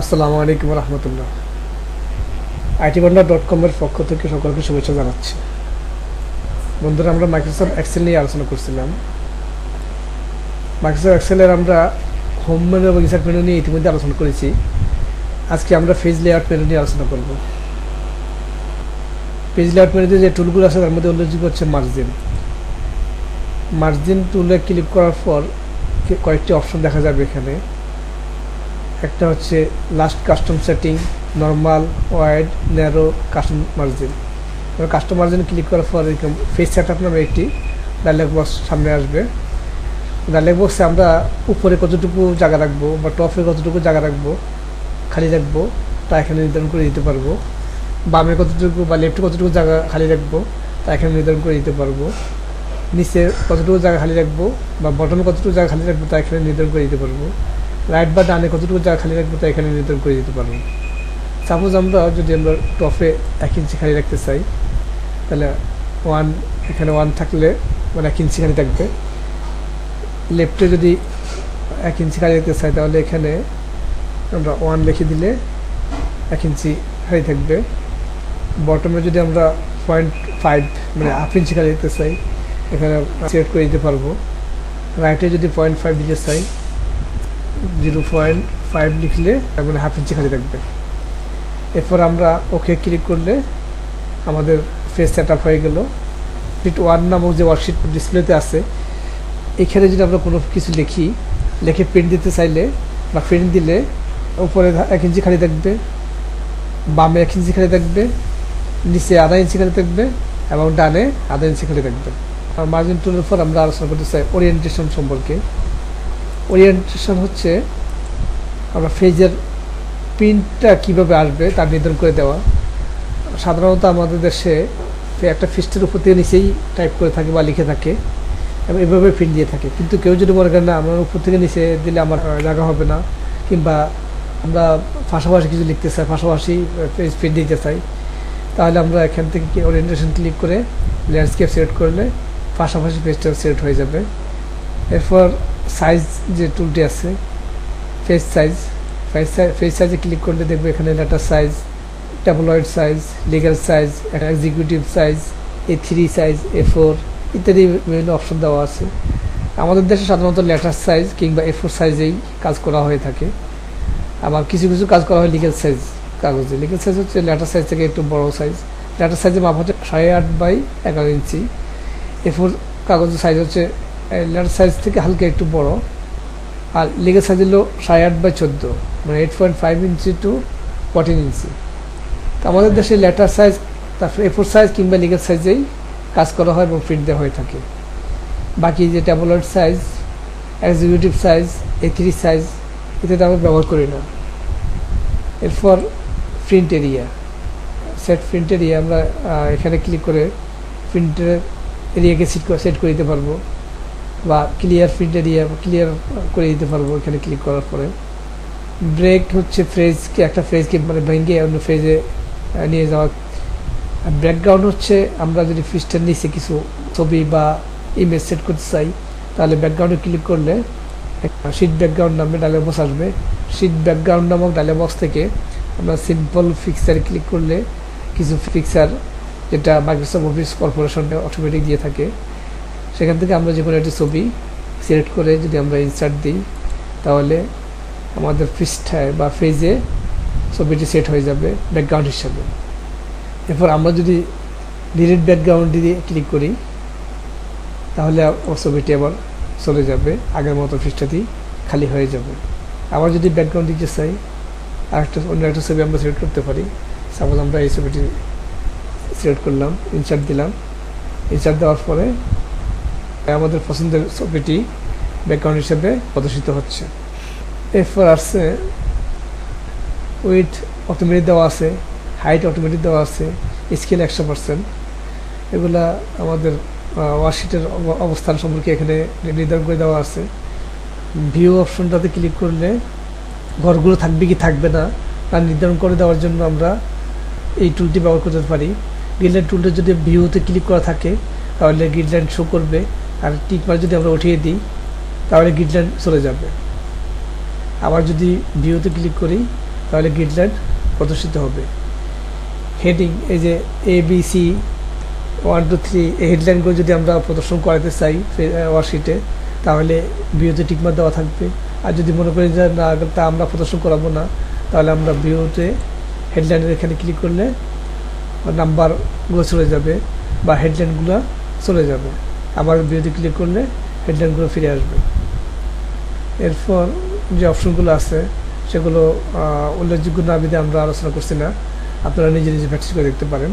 আসসালামু আলাইকুম রহমতুল্লাহ। IT বান্ডা dot কমের পক্ষ থেকে সকলকে শুভেচ্ছা জানাচ্ছি। বন্ধুরা, আমরা মাইক্রোসফট এক্সেল নিয়ে আলোচনা করছিলাম। মাইক্রোসফট এক্সেলের আমরা হোম মেনু এবং ইনসার্ট মেনু নিয়ে ইতিমধ্যে আলোচনা করেছি। আজকে আমরা পেজ লেআউট মেনু নিয়ে আলোচনা করব। পেজ লেআউট মেনুতে যে টুলগুলো আছে, তার মধ্যে উল্লেখযোগ্য হচ্ছে মার্জিন মার্জিন টুলে ক্লিক করার পর কয়েকটি অপশন দেখা যাবে এখানে। একটা হচ্ছে last custom setting normal wide narrow custom margin এবার কাস্টম মার্জিন ক্লিক করার পর এরকম ফেস সেট আপ নামে একটি ডায়লগ বক্স সামনে আসবে। ডায়লগ বক্সে আমরা উপরে কতটুকু জায়গা রাখব বা টপে কতটুকু জায়গা রাখব, খালি রাখব, তা এখানে নির্ধারণ করে দিতে পারব। বামে কতটুকু বা লেফটে কতটুকু জায়গা খালি রাখব, তা এখানে নির্ধারণ করে দিতে পারব। নিচে কতটুকু জায়গা খালি রাখব বা বটমে কতটুকু জায়গা খালি রাখব, তা এখানে নির্ধারণ করে দিতে পারব। রাইট বা ডানে কতটুকু জায়গা খালি রাখব তা এখানে নির্ধারণ করে দিতে পারব। সাপোজ আমরা যদি আমরা টপে এক ইঞ্চি খালি রাখতে চাই, তাহলে ওয়ান এখানে ওয়ান থাকলে মানে এক ইঞ্চি খালি থাকবে। লেফটে যদি এক ইঞ্চি খালি রাখতে চাই, তাহলে এখানে আমরা ওয়ান লিখে দিলে এক ইঞ্চি খালি থাকবে। বটমে যদি আমরা পয়েন্ট ফাইভ মানে হাফ ইঞ্চি খালি রাখতে চাই, এখানে সিলেক্ট করে দিতে পারব। রাইটে যদি পয়েন্ট ফাইভ দিতে চাই জিরো পয়েন্ট ফাইভ লিখলে তারপরে হাফ ইঞ্চি খালি থাকবে। এরপর আমরা ওকে ক্লিক করলে আমাদের ফেস সেট আপ হয়ে গেল। শিট ওয়ান নামক যে ওয়ার্কশিট ডিসপ্লেতে আছে, এখানে যদি আমরা কোনো কিছু লিখি, লিখে প্রিন্ট দিতে চাইলে বা প্রিন্ট দিলে উপরে এক ইঞ্চি খালি থাকবে, বামে এক ইঞ্চি খালি থাকবে, নিচে আধা ইঞ্চি খালি থাকবে এবং ডানে আধা ইঞ্চি খালি থাকবে। আর মার্জিন টুলের পর আমরা আলোচনা করতে চাই ওরিয়েন্টেশন সম্পর্কে। ওরিয়েন্টেশন হচ্ছে আমরা ফেজের প্রিন্টটা কীভাবে আসবে তা নির্ধারণ করে দেওয়া। সাধারণত আমাদের দেশে একটা ফিস্টের উপর থেকে নিচেই টাইপ করে থাকে বা লিখে থাকে এবং এভাবে প্রিন্ট দিয়ে থাকে। কিন্তু কেউ যদি মনে করেন, না, আমার উপর থেকে নিচে দিলে আমার জায়গা হবে না। কিংবা আমরা পাশাপাশি কিছু লিখতে চাই, পাশাপাশি পেজ প্রিন্ট দিতে চাই, তাহলে আমরা এখান থেকে ওরিয়েন্টেশন ক্লিক করে ল্যান্ডস্কেপ সিলেক্ট করলে পাশাপাশি পেজটা সিলেক্ট হয়ে যাবে। এরপর সাইজ যে টুলটি আছে page size page size page সাইজে ক্লিক করলে দেখবে এখানে letter size tabloid size legal size executive size A three size A four ইত্যাদি বিভিন্ন অপশন দেওয়া আছে। আমাদের দেশে সাধারণত লেটার সাইজ কিংবা এ ফোর সাইজেই কাজ করা হয়ে থাকে। আবার কিছু কিছু কাজ করা হয় লিগেল সাইজ কাগজে। লিগেল সাইজ হচ্ছে লেটার সাইজ থেকে একটু বড় সাইজ লেটার সাইজের মাপ হচ্ছে সাড়ে আট বাই এগারো ইঞ্চি। এ ফোর কাগজের সাইজ হচ্ছে লেটার সাইজ থেকে হালকা একটু বড়। আর লিগেল সাইজ হলো সাড়ে আট বাই চোদ্দ মানে eight point five inch to fourteen inch তো আমাদের দেশে লেটার সাইজ তারপরে এ ফোর সাইজ কিংবা লিগেল সাইজেই কাজ করা হয় এবং প্রিন্ট দেওয়া হয়ে থাকে। বাকি যে tabloid size executive size A three size এটাতে আমরা ব্যবহার করি না। এরপর print area set print area আমরা এখানে ক্লিক করে প্রিন্টের এরিয়াকে সেট সেট করে দিতে পারব। বা ক্লিয়ার প্রিন্ট এরিয়া ক্লিয়ার করে দিতে পারব এখানে ক্লিক করার পরে। ব্রেক হচ্ছে ফ্রেজকে একটা ফ্রেজকে মানে ভেঙে অন্য ফ্রেজে নিয়ে যাওয়া। ব্যাকগ্রাউন্ড হচ্ছে আমরা যদি ফিস্টের নিচে কিছু ছবি বা ইমেজ সেট করতে চাই, তাহলে ব্যাকগ্রাউন্ডে ক্লিক করলে শিট ব্যাকগ্রাউন্ড নামে ডায়লগ বক্স আসবে। শিট ব্যাকগ্রাউন্ড নামক ডায়লগ বক্স থেকে আমরা সিম্পল ফিক্সারে ক্লিক করলে কিছু ফিক্সার যেটা মাইক্রোসফট অফিস কর্পোরেশনে অটোমেটিক দিয়ে থাকে। সেখান থেকে আমরা যে কোনো একটি ছবি সিলেক্ট করে যদি আমরা ইনসার্ট দিই, তাহলে আমাদের পৃষ্ঠায় বা ফেজে ছবিটি সেট হয়ে যাবে ব্যাকগ্রাউন্ড হিসাবে। এরপর আমরা যদি ডিলিট ব্যাকগ্রাউন্ড দিয়ে ক্লিক করি, তাহলে ও ছবিটি আবার চলে যাবে, আগের মতো পৃষ্ঠাটি খালি হয়ে যাবে। আবার যদি ব্যাকগ্রাউন্ড দিতে চাই আর একটা অন্য একটা ছবি আমরা সিলেক্ট করতে পারি। সাপোজ আমরা এই ছবিটি সিলেক্ট করলাম ইনসার্ট দিলাম। ইনসার্ট দেওয়ার পরে আমাদের পছন্দের ছবিটি ব্যাকগ্রাউন্ড হিসেবে প্রদর্শিত হচ্ছে। এরপর আসছে উইথ অটোমেটিক দেওয়া আছে হাইট অটোমেটিক দেওয়া আছে স্কেল একশো পার্সেন্ট এগুলা আমাদের ওয়ার্কশিটের অবস্থান সম্পর্কে এখানে নির্ধারণ করে দেওয়া আছে। ভিউ অপশনটাতে ক্লিক করলে ঘরগুলো থাকবে কি থাকবে না তা নির্ধারণ করে দেওয়ার জন্য আমরা এই টুলটি ব্যবহার করতে পারি। গ্রিডলাইন টুলটা যদি ভিউতে ক্লিক করা থাকে তাহলে গ্রিডলাইন শো করবে। আর টিকমার যদি আমরা উঠিয়ে দিই, তাহলে গ্রিডলাইন চলে যাবে। আবার যদি ভিউতে ক্লিক করি, তাহলে গ্রিডলাইন প্রদর্শিত হবে। হেডিং এই যে A B C one two three এই হেডলাইনগুলো যদি আমরা প্রদর্শন করাতে চাই ওয়ার্কশিটে তাহলে ভিউতে টিকমার দেওয়া থাকবে। আর যদি মনে করি যে না, তা আমরা প্রদর্শন করাবো না, তাহলে আমরা ভিউতে হেডলাইনের এখানে ক্লিক করলে নাম্বারগুলো চলে যাবে বা হেডলাইনগুলো চলে যাবে। আবার ভিডিওতে ক্লিক করলে হেডলাইনগুলো ফিরে আসবে। এরপর যে অপশনগুলো আছে, সেগুলো উল্লেখযোগ্য না বিধে আমরা আলোচনা করছি না। আপনারা নিজে নিজে প্র্যাকটিস করে দেখতে পারেন।